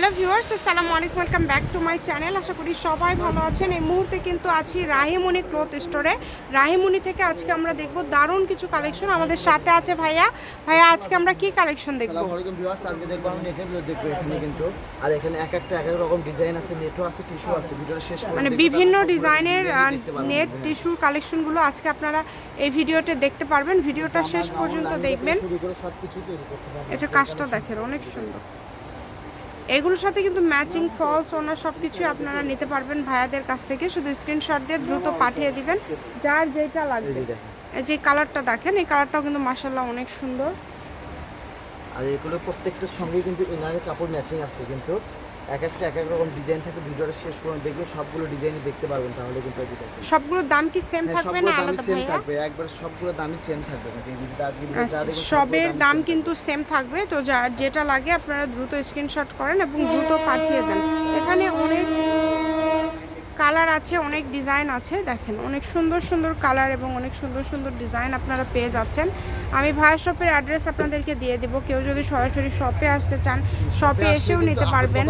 Hello viewers আসসালামু আলাইকুম welcome back to my channel. আশা করি সবাই ভালো আছেন। এই মুহূর্তে কিন্তু আছি রাহিমণি ক্লথ স্টোরে। রাহিমণি থেকে আজকে আমরা দেখব দারুণ কিছু কালেকশন আমাদের সাথে আছে ভাইয়া। ভাইয়া আজকে আমরা কি কালেকশন দেখব? আসসালামু আলাইকুম ভিউয়ার্স আজকে দেখব আমি নেটের ভিডিও দেখব এখানে কিন্তু। আর এখানে এক একটা এক এক রকম ডিজাইন আছে নেটও আছে টিস্যু আছে ভিডিওটা শেষ মানে বিভিন্ন ডিজাইনের। নেট টিস্যুর কালেকশনগুলো আজকে আপনারা এই ভিডিওতে দেখতে পারবেন। ভিডিওটা শেষ পর্যন্ত দেখবেন। এটা কাজটা দেখেন অনেক সুন্দর। এগুলোর সাথে কিন্তু ম্যাচিং ফলস ওনার সব কিছুই আপনারা নিতে পারবেন ভাইয়াদের কাছ থেকে। শুধু স্ক্রিনশট দিয়ে দ্রুত পাঠিয়ে দিবেন। যার যেটা লাগবে। এই যে যে কালারটা দেখেন এই কালারটাও কিন্তু মাসাল্লাহ অনেক সুন্দর। আর এগুলো প্রত্যেকটার সঙ্গে কিন্তু ইনারের কাপড় ম্যাচিং আছে কিন্তু। এক একটা এক এক রকম ডিজাইন থাকে ভিডিওটা শেষ পর্যন্ত দেখবে সবগুলো ডিজাইনই দেখতে পারবেন তাহলে কিন্তু দেখেন। সবগুলোর দাম কি সেম হ্যাঁ, থাকবে না আলাদা সেম থাকবে একবার সবগুলো দামই সেম থাকবে না আজকে আচ্ছা সবের দাম কিন্তু সেম থাকবে তো যা যেটা লাগে আপনারা দ্রুত স্ক্রিনশট করেন এবং দ্রুত পাঠিয়ে দেন। এখানে অনেক কালার আছে অনেক ডিজাইন আছে দেখেন অনেক সুন্দর সুন্দর কালার এবং অনেক সুন্দর সুন্দর ডিজাইন আপনারা পেয়ে যাচ্ছেন। আমি ভায়া শপের অ্যাড্রেস আপনাদেরকে দিয়ে দেব কেউ যদি সরাসরি শপে আসতে চান শপে এসেও নিতে পারবেন।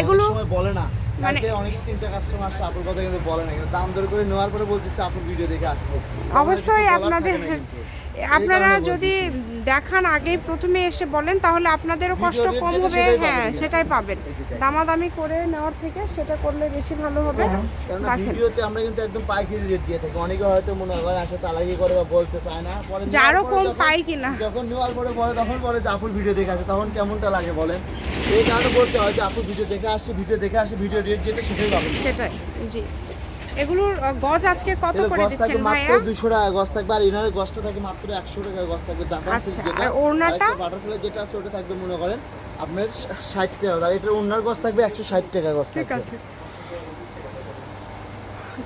এগুলো বলে না। মানে- অনেক তিনটা কাস্টমার আসছে কথা কিন্তু বলে না কিন্তু দাম দর করে নেওয়ার পরে বলতেছে আপুর ভিডিও দেখে আসছে অবশ্যই আপনাদের। আপনারা যদি দেখান আগেই প্রথমে এসে বলেন তাহলে আপনাদেরও কষ্ট কম হবে হ্যাঁ সেটাই পাবেন। দামাদামি করে নেওয়ার থেকে সেটা করলে বেশি ভালো হবে। কারণ ভিডিওতে আমরা কিন্তু একদম পাইকারি রেট দিয়ে থাকি। অনেকে হয়তো মনে হয় আসে চালাকি করে বা বলতে চায় না। পরে যে আরও নেওয়ার পরে কম পাই কিনা। যখন নেওয়ার পরে বলে তখন বলে যে আপুর ভিডিও দেখে আসে তখন কেমনটা লাগে বলেন? এই কারণে বলতে হয় যে আপুর ভিডিও দেখে আসছে ভিডিও দেখে আসছে ভিডিও রেট যেটা সেটাই পাবেন। সেটাই জি। এগুলোর গজ আজকে কত করে দিচ্ছেন থাকবে মাত্র ভাইয়া? দুশো টাকা গজ থাকবে আর ইনারের গছটা থাকে মাত্র একশো টাকা গজ থাকবে জাপান আচ্ছা, সিল্ক যেটা। আর ওড়নাটা? বাটারফ্লাই যেটা আছে ওটা থাকবে মনে করেন আপনার ষাট টাকা। আর এটার ওনার গছ থাকবে একশো ষাট টাকা থাকবে ঠিক আছে।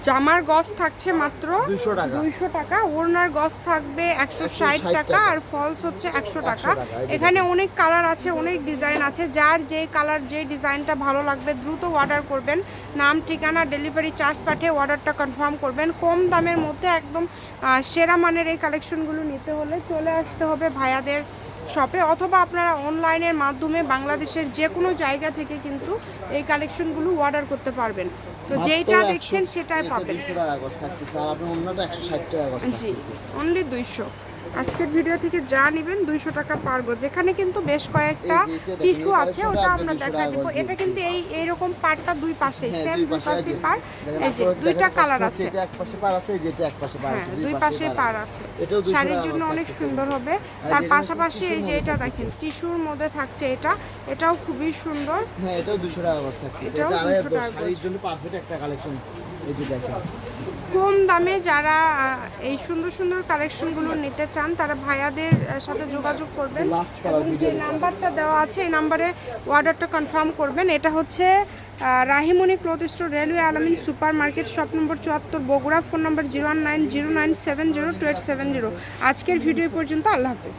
জামার গজ থাকছে মাত্র দুইশো টাকা। ওড়নার গজ থাকবে একশো ষাট টাকা। আর ফলস হচ্ছে একশো টাকা। এখানে অনেক কালার আছে অনেক ডিজাইন আছে। যার যে কালার যে ডিজাইনটা ভালো লাগবে দ্রুত অর্ডার করবেন। নাম ঠিকানা ডেলিভারি চার্জ পাঠিয়ে অর্ডারটা কনফার্ম করবেন। কম দামের মধ্যে একদম সেরা মানের এই কালেকশনগুলো নিতে হলে চলে আসতে হবে ভাইয়াদের শপে অথবা আপনারা অনলাইনের মাধ্যমে বাংলাদেশের যে কোনো জায়গা থেকে কিন্তু এই কালেকশনগুলো অর্ডার করতে পারবেন। তো যেটা দেখছেন সেটাই পাবেন। 200 টাকা গছ থাকতেছে আর আপনি অন্যটা একশো ষাট টাকা গছ জি থাকতেছে। অনলি দুইশো। আজকের ভিডিও থেকে যা নেবেন দুইশো টাকা পারব যেখানে কিন্তু বেশ কয়েকটা টিস্যু আছে ওটা আমরা দেখা দিব। এটা কিন্তু এই এইরকম পার্টটা দুই পাশে হ্যাঁ, সেম দুই দুই পাশে পার এই যে দুইটা কালার আছে। এটা এক পাশে পার আছে এই যে এটা এক পাশে পার হ্যাঁ আছে দুই পাশে পার আছে। এটাও 200 শাড়ির জন্য অনেক সুন্দর হবে। তার পাশাপাশি এই যে এটা দেখেন টিস্যুর মধ্যে থাকছে এটা। এটাও খুবই সুন্দর। হ্যাঁ এটাও দুশো টাকা গছ থাকতেছে এটাও এটা আড়াই 200 টাকা শাড়ির জন্য পারফেক্ট একটা কালেকশন এই যে দেখেন। কম দামে যারা এই সুন্দর সুন্দর কালেকশনগুলো নিতে চান তারা ভাইয়াদের সাথে যোগাযোগ করবেন। যে নাম্বারটা দেওয়া আছে এই নাম্বারে অর্ডারটা কনফার্ম করবেন। এটা হচ্ছে Rahimoni cloth store railway Alamin super market shop number চুয়াত্তর Bogura phone number zero nine zero nine seven zero two eight seven zero. আজকের ভিডিও পর্যন্ত আল্লাহ হাফিজ।